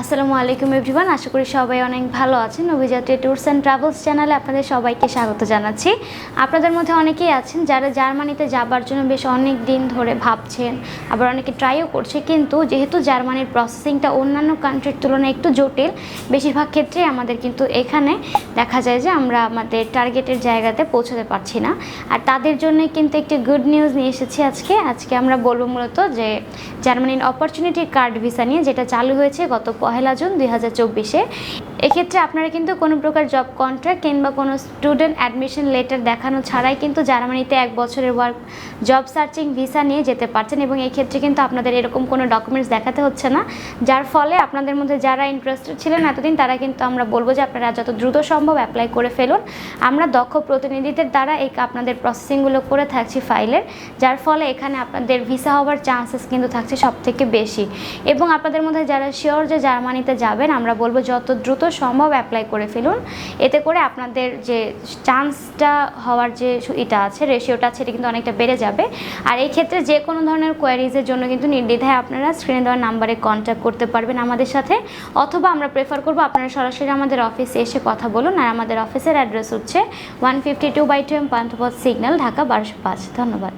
আসসালামু আলাইকুম এভরিওয়ান, আশা করি সবাই অনেক ভালো আছেন। অভিযাত্রী ট্যুরস অ্যান্ড ট্রাভেলস চ্যানেলে আপনাদের সবাইকে স্বাগত জানাচ্ছি। আপনাদের মধ্যে অনেকেই আছেন যারা জার্মানিতে যাবার জন্য বেশ অনেক দিন ধরে ভাবছেন, আবার অনেকে ট্রাইও করছে, কিন্তু যেহেতু জার্মানির প্রসেসিংটা অন্যান্য কান্ট্রির তুলনায় একটু জটিল, বেশিরভাগ ক্ষেত্রে আমাদের কিন্তু এখানে দেখা যায় যে আমরা আমাদের টার্গেটের জায়গাতে পৌঁছাতে পারছি না। আর তাদের জন্য কিন্তু একটি গুড নিউজ নিয়ে এসেছি আজকে। আজকে আমরা বলব মূলত যে জার্মানির অপরচুনিটি কার্ড ভিসা নিয়ে, যেটা চালু হয়েছে গত পহেলা জুন দুই হাজার চব্বিশে। এক্ষেত্রে আপনারা কিন্তু কোনো প্রকার জব কন্ট্রাক্ট কিংবা কোনো স্টুডেন্ট অ্যাডমিশন লেটার দেখানো ছাড়াই কিন্তু জার্মানিতে এক বছরের ওয়ার্ক জব সার্চিং ভিসা নিয়ে যেতে পারছেন এবং এই ক্ষেত্রে কিন্তু আপনাদের এরকম কোনো ডকুমেন্টস দেখাতে হচ্ছে না। যার ফলে আপনাদের মধ্যে যারা ইন্টারেস্টেড ছিলেন এতদিন, তারা কিন্তু আমরা বলব যে আপনারা যত দ্রুত সম্ভব অ্যাপ্লাই করে ফেলুন। আমরা দক্ষ প্রতিনিধিদের দ্বারা এই আপনাদের প্রসেসিংগুলো করে থাকছি ফাইলের যার ফলে এখানে আপনাদের ভিসা হওয়ার চান্সেস কিন্তু থাকছে সব থেকে বেশি। এবং আপনাদের মধ্যে যারা শিওর যে জার্মানিতে যাবেন, আমরা বলব যত দ্রুত সম্ভব অ্যাপ্লাই করে ফেলুন। এতে করে আপনাদের যে চান্সটা হওয়ার যে এটা আছে রেশিওটা আছে কিন্তু অনেকটা বেড়ে যাবে। আর এই ক্ষেত্রে যে কোনো ধরনের কোয়ারিজের জন্য কিন্তু নির্দ্বিধায় আপনারা স্ক্রিনে দেওয়ার নাম্বারে কন্ট্যাক্ট করতে পারবেন আমাদের সাথে। অথবা আমরা প্রেফার করব আপনারা সরাসরি আমাদের অফিসে এসে কথা বলুন। আর আমাদের অফিসের অ্যাড্রেস হচ্ছে one fifty two by two M Panthapath signal Dhaka, বারোশো পাঁচ। ধন্যবাদ।